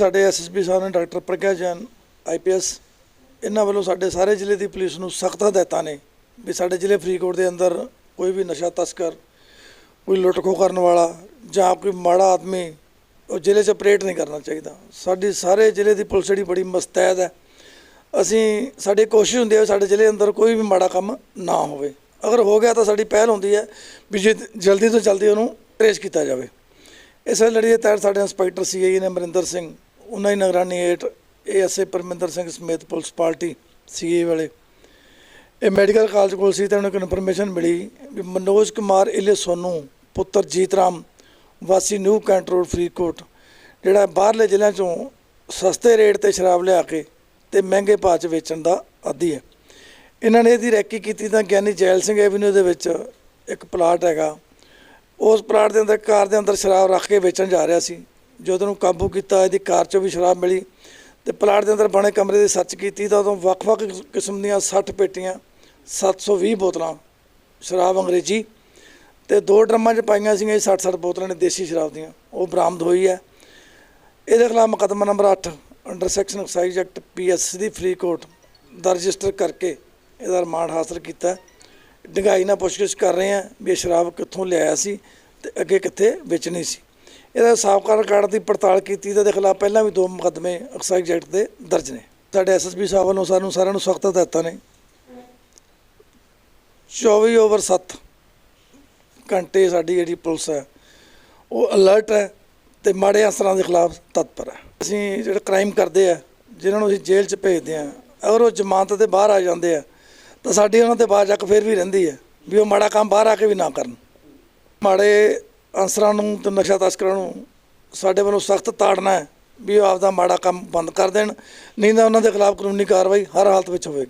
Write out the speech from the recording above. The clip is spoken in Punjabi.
ਸਾਡੇ ਐਸਐਸਪੀ ਸਾਹਿਬ ਨੇ ਡਾਕਟਰ ਪ੍ਰਗਿਆ ਜੈਨ ਆਈਪੀਐਸ ਇਹਨਾਂ ਵੱਲੋਂ ਸਾਡੇ ਸਾਰੇ ਜ਼ਿਲ੍ਹੇ ਦੀ ਪੁਲਿਸ ਨੂੰ ਸਖਤ ਹਦਾਇਤਾਂ ਨੇ ਵੀ ਸਾਡੇ ਜ਼ਿਲ੍ਹੇ ਫਰੀਦਕੋਟ ਦੇ ਅੰਦਰ ਕੋਈ ਵੀ ਨਸ਼ਾ ਤਸਕਰ, ਕੋਈ ਲੁੱਟ ਖੋਹ ਕਰਨ ਵਾਲਾ ਜਾਂ ਕੋਈ ਮਾੜਾ ਆਦਮੀ, ਉਹ ਜ਼ਿਲ੍ਹੇ 'ਚ ਆਪਰੇਟ ਨਹੀਂ ਕਰਨਾ ਚਾਹੀਦਾ। ਸਾਡੀ ਸਾਰੇ ਜ਼ਿਲ੍ਹੇ ਦੀ ਪੁਲਿਸ ਜਿਹੜੀ ਬੜੀ ਮਸਤੈਦ ਹੈ। ਅਸੀਂ, ਸਾਡੀ ਕੋਸ਼ਿਸ਼ ਹੁੰਦੀ ਹੈ ਵੀ ਸਾਡੇ ਜ਼ਿਲ੍ਹੇ ਅੰਦਰ ਕੋਈ ਵੀ ਮਾੜਾ ਕੰਮ ਨਾ ਹੋਵੇ। ਅਗਰ ਹੋ ਗਿਆ ਤਾਂ ਸਾਡੀ ਪਹਿਲ ਹੁੰਦੀ ਹੈ ਵੀ ਜੇ ਜਲਦੀ ਤੋਂ ਜਲਦੀ ਉਹਨੂੰ ਟ੍ਰੇਸ ਕੀਤਾ ਜਾਵੇ। ਇਸ ਲੜੀ ਦੇ ਤਹਿਤ ਸਾਡੇ ਇੰਸਪੈਕਟਰ ਸੀਆਈ ਨੇ ਅਮਰਿੰਦਰ ਸਿੰਘ ਉਹਨਾਂ ਦੀ ਨਿਗਰਾਨੀ ਹੇਠ ਏਐਸਏ ਪਰਮਿੰਦਰ ਸਿੰਘ ਸਮੇਤ ਪੁਲਿਸ ਪਾਰਟੀ ਸੀਏ ਵਾਲੇ। ਇਹ ਮੈਡੀਕਲ ਕਾਲਜ ਕੋਲ ਸੀ ਤੇ ਉਹਨਾਂ ਨੂੰ ਇਨਫੋਰਮੇਸ਼ਨ ਮਿਲੀ ਵੀ ਮਨੋਜ ਕੁਮਾਰ ਇਲੇ ਸੋਨੂ, ਪੁੱਤਰ ਜੀਤ ਰਾਮ, ਵਾਸੀ ਨਿਊ ਕੈਂਟ ਫਰੀਦਕੋਟ, ਜਿਹੜਾ ਬਾਹਰਲੇ ਜ਼ਿਲ੍ਹਿਆਂ ਚੋਂ ਸਸਤੇ ਰੇਟ ਤੇ ਸ਼ਰਾਬ ਲਿਆ ਕੇ ਤੇ ਮਹਿੰਗੇ ਭਾਅ 'ਚ ਵੇਚਣ ਦਾ ਆਦੀ ਹੈ। ਇਹਨਾਂ ਨੇ ਇਹਦੀ ਰੈਕੀ ਕੀਤੀ ਤਾਂ ਗਿਆਨੀ ਜੈਲ ਸਿੰਘ ਐਵਨਿਊ ਦੇ ਵਿੱਚ ਇੱਕ ਪਲਾਟ ਹੈਗਾ। ਉਸ ਪਲਾਟ ਦੇ ਅੰਦਰ, ਕਾਰ ਦੇ ਅੰਦਰ ਸ਼ਰਾਬ ਰੱਖ ਕੇ ਵੇਚਣ ਜਾ ਰਿਹਾ ਸੀ। ਜਦੋਂ ਨੂੰ ਕਾਬੂ ਕੀਤਾ, ਇਹਦੀ ਕਾਰ 'ਚੋਂ ਵੀ ਸ਼ਰਾਬ ਮਿਲੀ ਤੇ ਪਲਾਟ ਦੇ ਅੰਦਰ ਬਣੇ ਕਮਰੇ ਦੀ ਸਰਚ ਕੀਤੀ ਤਾਂ ਉਦੋਂ ਵੱਖ-ਵੱਖ ਕਿਸਮ ਦੀਆਂ 60 ਪੇਟੀਆਂ 720 ਬੋਤਲਾਂ ਸ਼ਰਾਬ ਅੰਗਰੇਜ਼ੀ ਤੇ ਦੋ ਡਰਮਾਂ 'ਚ ਪਾਈਆਂ ਸੀਗੀਆਂ 60-60 ਬੋਤਲਾਂ ਨੇ ਦੇਸੀ ਸ਼ਰਾਬ ਦੀਆਂ, ਉਹ ਬਰਾਮਦ ਹੋਈ ਹੈ। ਇਹਦੇ ਖਿਲਾਫ ਮੁਕੱਦਮਾ number 8 under section excise act PS ਦੀ ਫਰੀਦਕੋਟ ਦਾ ਰਜਿਸਟਰ ਕਰਕੇ ਇਹਦਾ ਰਿਮਾਂਡ ਹਾਸਲ ਕੀਤਾ ਡੰਗਾਈ ਨਾਲ ਪੁੱਛਗਿੱਛ ਕਰ ਰਹੇ ਆ ਵੀ ਇਹ ਸ਼ਰਾਬ ਕਿੱਥੋਂ ਲਿਆਇਆ ਸੀ ਤੇ ਅੱਗੇ ਕਿੱਥੇ ਵੇਚਣੀ ਸੀ। ਇਹਦਾ ਸਾਬਕਾ ਰਿਕਾਰਡ ਦੀ ਪੜਤਾਲ ਕੀਤੀ ਤੇ ਇਹਦੇ ਖਿਲਾਫ ਪਹਿਲਾਂ ਵੀ ਦੋ ਮੁਕੱਦਮੇ ਐਕਸਾਈਜ਼ ਜੈਕਟ ਦੇ ਦਰਜ ਨੇ। ਸਾਡੇ ਐਸਐਸਪੀ ਸਾਹਿਬ ਵੱਲੋਂ ਸਾਨੂੰ ਸਾਰਿਆਂ ਨੂੰ ਸਖਤ ਹਦਾਇਤਾਂ ਨੇ। 24 ਓਵਰ 7 ਘੰਟੇ ਸਾਡੀ ਜਿਹੜੀ ਪੁਲਿਸ ਹੈ, ਉਹ ਅਲਰਟ ਹੈ ਤੇ ਮਾੜੇ ਅਸਰਾਂ ਦੇ ਖਿਲਾਫ ਤਤਪਰ ਹੈ। ਅਸੀਂ ਜਿਹੜਾ ਕ੍ਰਾਈਮ ਕਰਦੇ ਆ ਜਿਨ੍ਹਾਂ ਨੂੰ ਅਸੀਂ ਜੇਲ੍ਹ 'ਚ ਭੇਜਦੇ ਆ ਅਗਰ ਉਹ ਜ਼ਮਾਨਤ ਤੇ ਬਾਹਰ ਆ ਜਾਂਦੇ ਆ, ਤਾਂ ਸਾਡੀ ਉਹਨਾਂ ਤੇ ਬਾਜਕ ਫਿਰ ਵੀ ਰਹਿੰਦੀ ਹੈ ਵੀ ਉਹ ਮਾੜਾ ਕੰਮ ਬਾਹਰ ਆ ਕੇ ਵੀ ਨਾ ਕਰਨ। ਮਾੜੇ ਅਨਸਰਾਂ ਨੂੰ ਤੇ ਨਸ਼ਾ ਤਸਕਰਾਂ ਨੂੰ ਸਾਡੇ ਵੱਲੋਂ ਸਖਤ ਤਾੜਨਾ ਹੈ ਵੀ ਉਹ ਆਪਦਾ ਮਾੜਾ ਕੰਮ ਬੰਦ ਕਰ ਦੇਣ, ਨਹੀਂ ਤਾਂ ਉਹਨਾਂ ਦੇ ਖਿਲਾਫ ਕਾਨੂੰਨੀ ਕਾਰਵਾਈ ਹਰ ਹਾਲਤ ਵਿੱਚ ਹੋਵੇਗੀ।